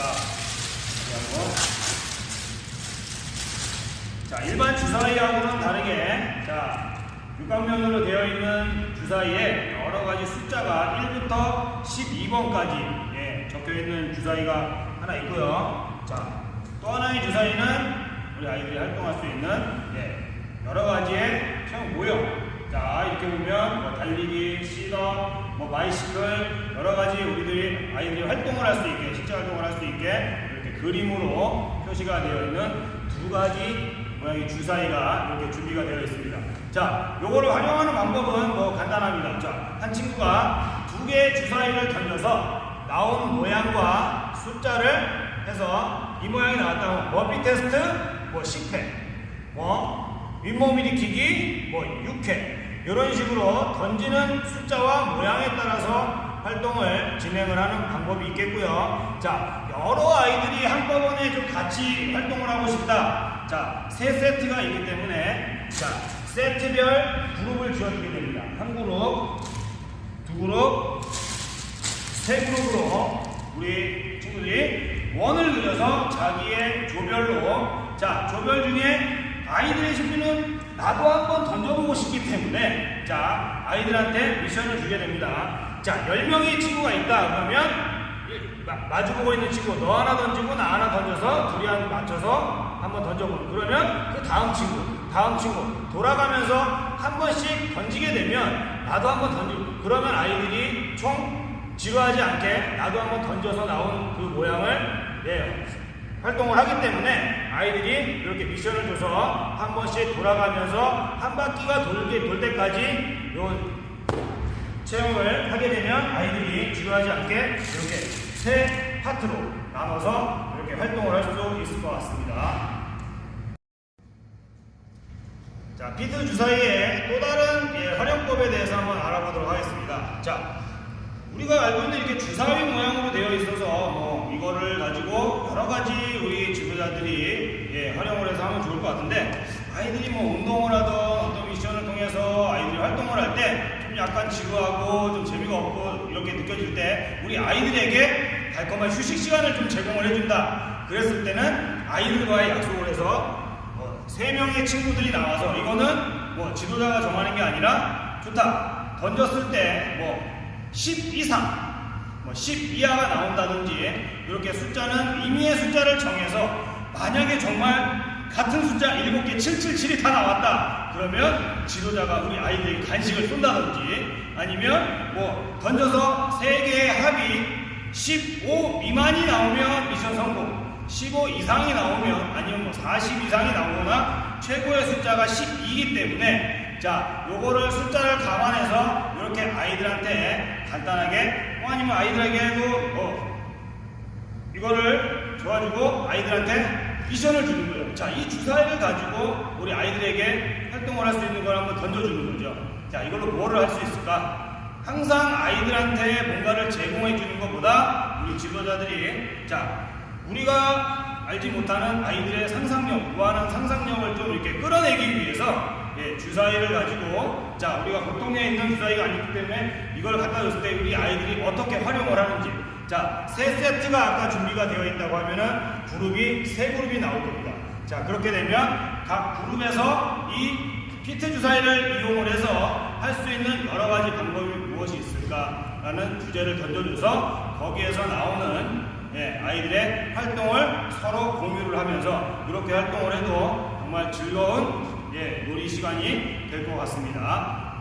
하고. 자, 일반 주사위하고는 다르게, 자, 육각면으로 되어 있는 주사위에 여러 가지 숫자가 1부터 12번까지 예, 적혀 있는 주사위가 하나 있고요. 자, 또 하나의 주사위는 우리 아이들이 활동할 수 있는 예, 여러 가지의 체험 모형. 자, 이렇게 보면 뭐 달리기, 시더, 뭐 바이시클 여러 가지 우리들이 아이들이 활동을 할 수 있게 실제 활동을 할 수 있게 이렇게 그림으로 표시가 되어 있는 두 가지 모양의 주사위가 이렇게 준비가 되어 있습니다. 자, 요거를 활용하는 방법은 뭐 간단합니다. 자, 한 친구가 두 개의 주사위를 던져서 나온 모양과 숫자를 해서 이 모양이 나왔다면 머피 테스트 뭐 10회, 뭐 윗몸 일으키기 뭐 6회 이런 식으로 던지는 숫자와 모양에 따라서 활동을 진행을 하는 방법이 있겠고요. 자, 여러 아이들이 한꺼번에 좀 같이 활동을 하고 싶다. 자, 세 세트가 있기 때문에 자, 세트별 그룹을 지어주게 됩니다. 한 그룹, 두 그룹, 세 그룹으로 우리 친구들이 원을 그려서 자기의 조별로 자 조별 중에 아이들의 친구는 나도 한번 던져보고 싶기 때문에 자 아이들한테 미션을 주게 됩니다. 자 10명의 친구가 있다. 그러면 마주보고 있는 친구 너 하나 던지고 나 하나 던져서 둘이 한 맞춰서 한번 던져보는. 그러면 그 다음 친구 다음 친구 돌아가면서 한 번씩 던지게 되면 나도 한번 던지고 그러면 아이들이 총 지루하지 않게 나도 한번 던져서 나온 그 모양을 예, 활동을 하기 때문에 아이들이 이렇게 미션을 줘서 한 번씩 돌아가면서 한 바퀴가 돌게 돌 때까지 요 체험을 하게 되면 아이들이 지루하지 않게 이렇게 세 파트로 나눠서 이렇게 활동을 할 수 있을 것 같습니다. 자, 비트 주사위의 또 다른 예, 활용법에 대해서 한번 알아보도록 하겠습니다. 자, 우리가 알고 있는 이렇게 주사위 모양으로 되어 있어서 뭐 이거를 가지고 여러 가지 우리 지도자들이 예, 활용을 해서 하면 좋을 것 같은데 아이들이 뭐 운동을 하던 어떤 미션을 통해서 아이들이 활동을 할 때 좀 약간 지루하고 좀 재미가 없고 이렇게 느껴질 때 우리 아이들에게 달콤한 휴식 시간을 좀 제공을 해준다. 그랬을 때는 아이들과의 약속을 해서 뭐, 세 명의 친구들이 나와서 이거는 뭐 지도자가 정하는 게 아니라 좋다. 던졌을 때뭐 10 이상, 뭐 10 이하가 나온다든지 이렇게 숫자는 임의의 숫자를 정해서 만약에 정말 같은 숫자 7개 777이 다 나왔다. 그러면 지도자가 우리 아이들에게 간식을 쏜다든지 아니면 뭐 던져서 3개의 합이 15 미만이 나오면 미션 성공 15 이상이 나오면 아니면 뭐 40 이상이 나오거나 최고의 숫자가 12이기 때문에 자 요거를 숫자를 감안해서 이렇게 아이들한테 간단하게 뭐 아니면 아이들에게도 뭐 이거를 줘가지고 아이들한테 미션을 주는 거예요. 자, 이 주사위를 가지고 우리 아이들에게 활동을 할 수 있는 걸 한번 던져주는 거죠. 자, 이걸로 뭐를 할 수 있을까? 항상 아이들한테 뭔가를 제공해 주는 것보다 우리 지도자들이 자, 우리가 알지 못하는 아이들의 상상력, 무한한 상상력을 좀 이렇게 끌어내기 위해서 예, 주사위를 가지고 자, 우리가 보통에 있는 주사위가 아니기 때문에 이걸 갖다 줬을 때 우리 아이들이 어떻게 활용을 하는지 자, 세 세트가 아까 준비가 되어 있다고 하면은 그룹이 세 그룹이 나올 겁니다. 자, 그렇게 되면 각 그룹에서 이 피트 주사위를 이용을 해서 할 수 있는 여러 가지 방법이 무엇이 있을까라는 주제를 던져줘서 거기에서 나오는 예, 아이들의 활동을 서로 공유를 하면서 이렇게 활동을 해도 정말 즐거운 예, 놀이 시간이 될 것 같습니다.